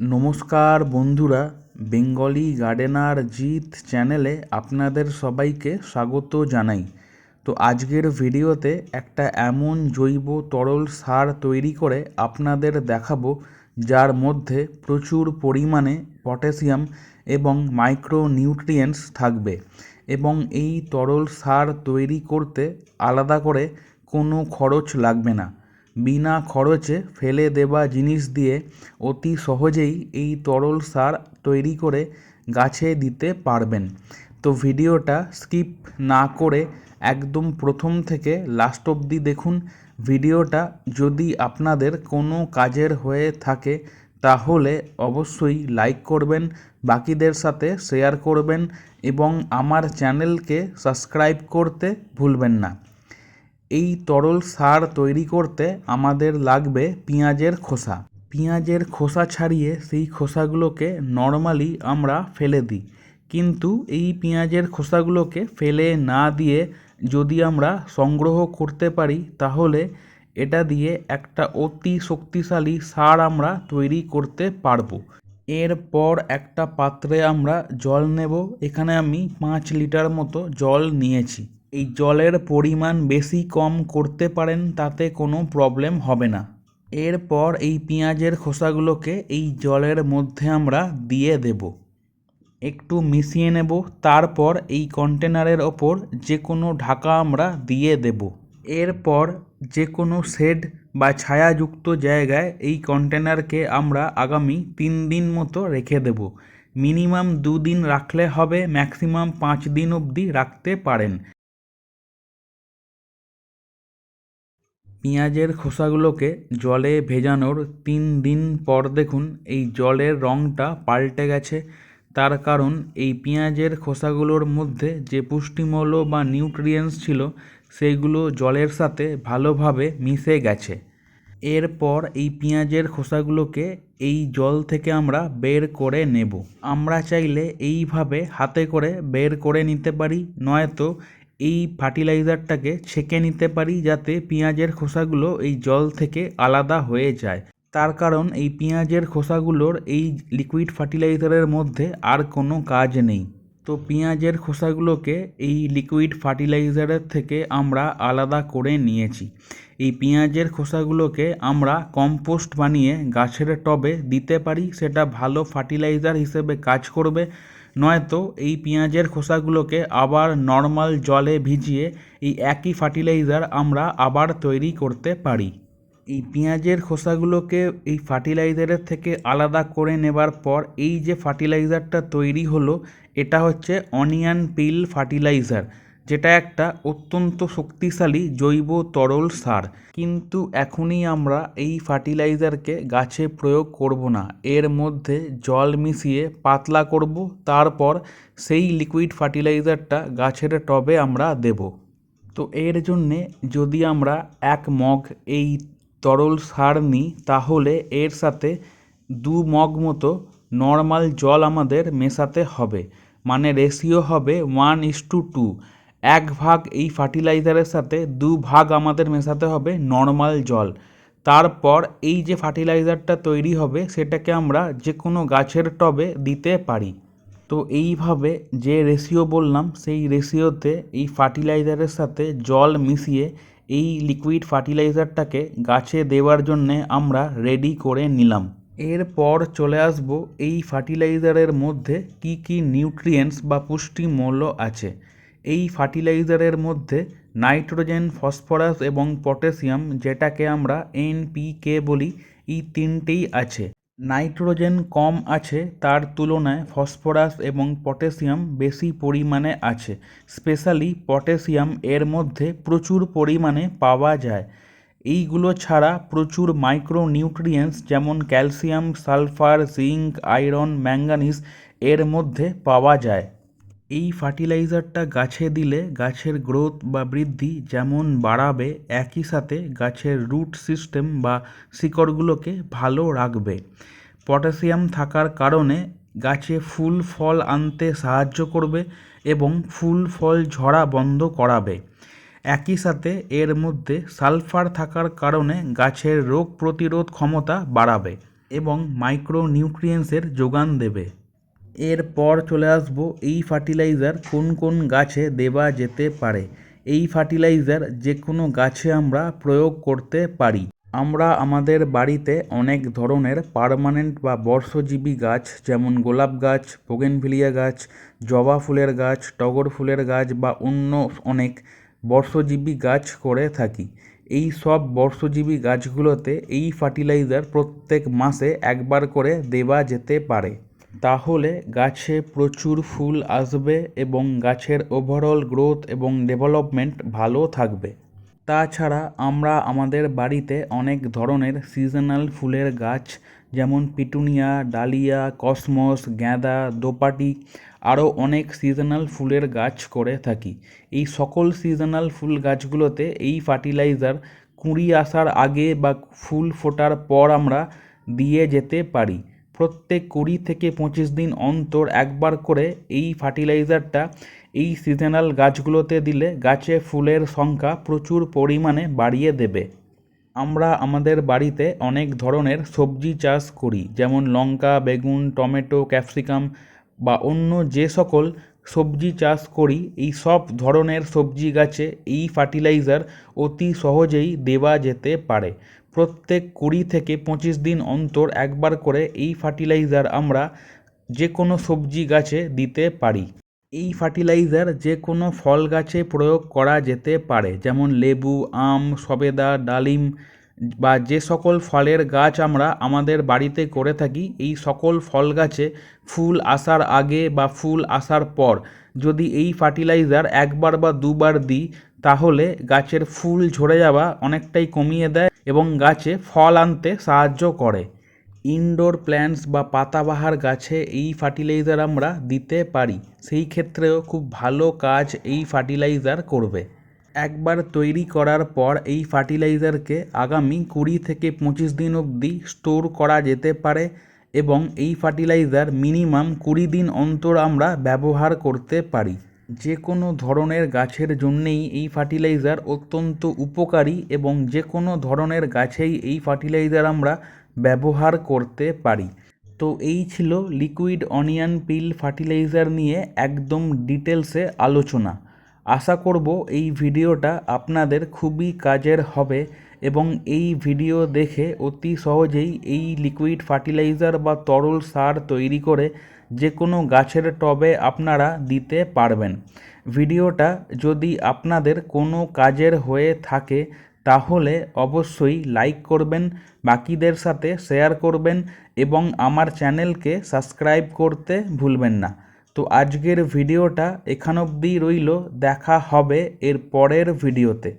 নমস্কার বন্ধুরা, Bengali gardener Jeet চ্যানেলে আপনাদের সবাইকে স্বাগত জানাই। তো আজকের ভিডিওতে একটা এমন জৈব তরল সার তৈরি করে আপনাদের দেখাবো, যার মধ্যে প্রচুর পরিমাণে পটাশিয়াম এবং মাইক্রো নিউট্রিয়েন্টস থাকবে এবং এই তরল সার তৈরি করতে আলাদা করে কোনো খরচ লাগবে না। বিনা খরচে ফেলে দেওয়া জিনিস দিয়ে অতি সহজেই এই তরল সার তৈরি করে গাছে দিতে পারবেন। তো ভিডিওটা স্কিপ না করে একদম প্রথম থেকে লাস্ট অবধি দেখুন। ভিডিওটা যদি আপনাদের কোনো কাজের হয়ে থাকে, তাহলে অবশ্যই লাইক করবেন, বাকিদের সাথে শেয়ার করবেন এবং আমার চ্যানেলকে সাবস্ক্রাইব করতে ভুলবেন না। এই তরল সার তৈরি করতে আমাদের লাগবে পেঁয়াজের খোসা। পেঁয়াজের খোসা ছাড়িয়ে সেই খোসাগুলোকে নর্মালি আমরা ফেলে দিই। কিন্তু এই পেঁয়াজের খোসাগুলোকে ফেলে না দিয়ে যদি আমরা সংগ্রহ করতে পারি, তাহলে এটা দিয়ে একটা অতি শক্তিশালী সার আমরা তৈরি করতে পারব। এরপর একটা পাত্রে আমরা জল নেব। এখানে আমি পাঁচ লিটার মতো জল নিয়েছি। এই জলের পরিমাণ বেশি কম করতে পারেন, তাতে কোনো প্রবলেম হবে না। এরপর এই পেঁয়াজের খোসাগুলোকে এই জলের মধ্যে আমরা দিয়ে দেব। একটু মিশিয়ে নেব, তারপর এই কন্টেনারের ওপর যে কোনো ঢাকা আমরা দিয়ে দেব। এরপর যে কোনো শেড বা ছায়াযুক্ত জায়গায় এই কন্টেনারকে আমরা আগামী তিন দিন মতো রেখে দেব। মিনিমাম দুদিন রাখলে হবে, ম্যাক্সিমাম পাঁচ দিন অবধি রাখতে পারেন। পেঁয়াজের খোসাগুলোকে জলে ভেজানোর তিন দিন পর দেখুন এই জলের রঙটা পাল্টে গেছে। তার কারণ এই পেঁয়াজের খোসাগুলোর মধ্যে যে পুষ্টিমূল্য বা নিউট্রিয়েন্টস ছিল সেইগুলো জলের সাথে ভালোভাবে মিশে গেছে। এরপর এই পেঁয়াজের খোসাগুলোকে এই জল থেকে আমরা বের করে নেব। আমরা চাইলে এইভাবে হাতে করে বের করে নিতে পারি, নয়তো এই ফার্টিলাইজারটাকে ছেঁকে নিতে পারি যাতে পেঁয়াজের খোসাগুলো এই জল থেকে আলাদা হয়ে যায়। তার কারণ এই পেঁয়াজের খোসাগুলোর এই লিকুইড ফার্টিলাইজারের মধ্যে আর কোনো কাজ নেই। তো পেঁয়াজের খোসাগুলোকে এই লিকুইড ফার্টিলাইজারের থেকে আমরা আলাদা করে নিয়েছি। এই পেঁয়াজের খোসাগুলোকে আমরা কম্পোস্ট বানিয়ে গাছের টবে দিতে পারি, সেটা ভালো ফার্টিলাইজার হিসেবে কাজ করবে। নয়তো এই পেঁয়াজের খোসাগুলোকে আবার নর্মাল জলে ভিজিয়ে এই একই ফার্টিলাইজার আমরা আবার তৈরি করতে পারি। এই পেঁয়াজের খোসাগুলোকে এই ফার্টিলাইজারের থেকে আলাদা করে নেবার পর এই যে ফার্টিলাইজারটা তৈরি হলো, এটা হচ্ছে অনিয়ন পিল ফার্টিলাইজার। যেটা একটা অত্যন্ত শক্তিশালী জৈব তরল সার। কিন্তু এখনই আমরা এই ফার্টিলাইজারকে গাছে প্রয়োগ করব না। এর মধ্যে জল মিশিয়ে পাতলা করব, তারপর সেই লিকুইড ফার্টিলাইজারটা গাছের টবে আমরা দেব। তো এর জন্যে যদি আমরা এক মগ এই তরল সার নিই, তাহলে এর সাথে দু মগ মতো নর্মাল জল আমাদের মেশাতে হবে। মানে রেশিও হবে ওয়ান ইস টু টু এক ভাগ এই ফার্টিলাইজারের সাথে দু ভাগ আমাদের মেশাতে হবে নর্মাল জল। তারপর এই যে ফার্টিলাইজারটা তৈরি হবে, সেটাকে আমরা যে কোনো গাছের টবে দিতে পারি। তো এইভাবে যে রেশিও বললাম, সেই রেশিওতে এই ফার্টিলাইজারের সাথে জল মিশিয়ে এই লিকুইড ফার্টিলাইজারটাকে গাছে দেওয়ার জন্যে আমরা রেডি করে নিলাম। এরপর চলে আসব এই ফার্টিলাইজারের মধ্যে কি কি নিউট্রিয়েন্টস বা পুষ্টিমূল্য আছে। এই ফার্টিলাইজারের মধ্যে নাইট্রোজেন, ফসফরাস এবং পটাশিয়াম, যেটাকে আমরা এনপিকে বলি, এই তিনটেই আছে। নাইট্রোজেন কম আছে, তার তুলনায় ফসফরাস এবং পটাশিয়াম বেশি পরিমাণে আছে। স্পেশালি পটাশিয়াম এর মধ্যে প্রচুর পরিমাণে পাওয়া যায়। এইগুলো ছাড়া প্রচুর মাইক্রো নিউট্রিয়েন্টস যেমন calcium, sulphur, zinc, iron manganese এর মধ্যে পাওয়া যায়। এই ফার্টিলাইজারটা গাছে দিলে গাছের গ্রোথ বা বৃদ্ধি যেমন বাড়াবে, একই সাথে গাছের রুট সিস্টেম বা শিকড়গুলোকে ভালো রাখবে। পটাশিয়াম থাকার কারণে গাছে ফুল ফল আনতে সাহায্য করবে এবং ফুল ফল ঝরা বন্ধ করাবে। একই সাথে এর মধ্যে সালফার থাকার কারণে গাছের রোগ প্রতিরোধ ক্ষমতা বাড়াবে এবং মাইক্রো নিউট্রিয়েন্টসের যোগান দেবে। এরপর চলে আসব এই ফার্টিলাইজার কোন কোন গাছে দেওয়া যেতে পারে। এই ফার্টিলাইজার যে কোনো গাছে আমরা প্রয়োগ করতে পারি। আমরা আমাদের বাড়িতে অনেক ধরনের পার্মানেন্ট বা বর্ষজীবী গাছ, যেমন গোলাপ গাছ বোগেনভিলিয়া গাছ, জবা ফুলের গাছ, টগর ফুলের গাছ বা অন্য অনেক বর্ষজীবী গাছ করে থাকি। এই সব বর্ষজীবী গাছগুলোতে এই ফার্টিলাইজার প্রত্যেক মাসে একবার করে দেওয়া যেতে পারে। তাহলে গাছে প্রচুর ফুল আসবে এবং গাছের ওভারঅল গ্রোথ এবং ডেভেলপমেন্ট ভালো থাকবে। তাছাড়া আমরা আমাদের বাড়িতে অনেক ধরনের সিজনাল ফুলের গাছ, যেমন পিটুনিয়া, ডালিয়া, কসমস, গাঁদা, দোপাটি, আরও অনেক সিজনাল ফুলের গাছ করে থাকি। এই সকল সিজনাল ফুল গাছগুলোতে এই ফার্টিলাইজার কুঁড়ি আসার আগে বা ফুল ফোটার পর আমরা দিয়ে যেতে পারি। প্রত্যেক কুড়ি থেকে পঁচিশ দিন অন্তর একবার করে এই ফার্টিলাইজারটা এই সিজনাল গাছগুলোতে দিলে গাছে ফুলের সংখ্যা প্রচুর পরিমাণে বাড়িয়ে দেবে। আমরা আমাদের বাড়িতে অনেক ধরনের সবজি চাষ করি, যেমন লঙ্কা, বেগুন, টমেটো, ক্যাপসিকাম বা অন্য যে সকল সবজি চাষ করি, এই সব ধরনের সবজি গাছে এই ফার্টিলাইজার অতি সহজেই দেওয়া যেতে পারে। প্রত্যেক কুড়ি থেকে পঁচিশ দিন অন্তর একবার করে এই ফার্টিলাইজার আমরা যে কোনো সবজি গাছে দিতে পারি। এই ফার্টিলাইজার যে কোনো ফল গাছে প্রয়োগ করা যেতে পারে, যেমন লেবু, আম, সবেদা, ডালিম বা যে সকল ফলের গাছ আমরা আমাদের বাড়িতে করে থাকি, এই সকল ফল গাছে ফুল আসার আগে বা ফুল আসার পর যদি এই ফার্টিলাইজার একবার বা দুবার দিই, তাহলে গাছের ফুল ঝরে যাওয়া অনেকটাই কমিয়ে দেয় এবং গাছে ফল আনতে সাহায্য করে। ইনডোর প্ল্যান্টস বা পাতাবাহার গাছে এই ফার্টিলাইজার আমরা দিতে পারি। সেই ক্ষেত্রেও খুব ভালো কাজ এই ফার্টিলাইজার করবে। একবার তৈরি করার পর এই ফার্টিলাইজারকে আগামী কুড়ি থেকে পঁচিশ দিন অবধি স্টোর করা যেতে পারে এবং এই ফার্টিলাইজার মিনিমাম কুড়ি দিন অন্তর আমরা ব্যবহার করতে পারি। যে কোনো ধরনের গাছের জন্যেই এই ফার্টিলাইজার অত্যন্ত উপকারী এবং যে কোনো ধরনের গাছেই এই ফার্টিলাইজার আমরা ব্যবহার করতে পারি। তো এই ছিল লিকুইড অনিয়ন পিল ফার্টিলাইজার নিয়ে একদম ডিটেলসে আলোচনা। আশা করব এই ভিডিওটা আপনাদের খুবই কাজের হবে এবং এই ভিডিও দেখে অতি সহজেই এই লিকুইড ফার্টিলাইজার বা তরল সার তৈরি করে যে কোনো গাছের টবে আপনারা দিতে পারবেন। ভিডিওটা যদি আপনাদের কোনো কাজের হয়ে থাকে তাহলে অবশ্যই লাইক করবেন, বাকিদের সাথে শেয়ার করবেন এবং আমার চ্যানেলকে সাবস্ক্রাইব করতে ভুলবেন না। তো আজকের ভিডিওটা এখান অব্দি রইল দেখা হবে এর পরের ভিডিওতে।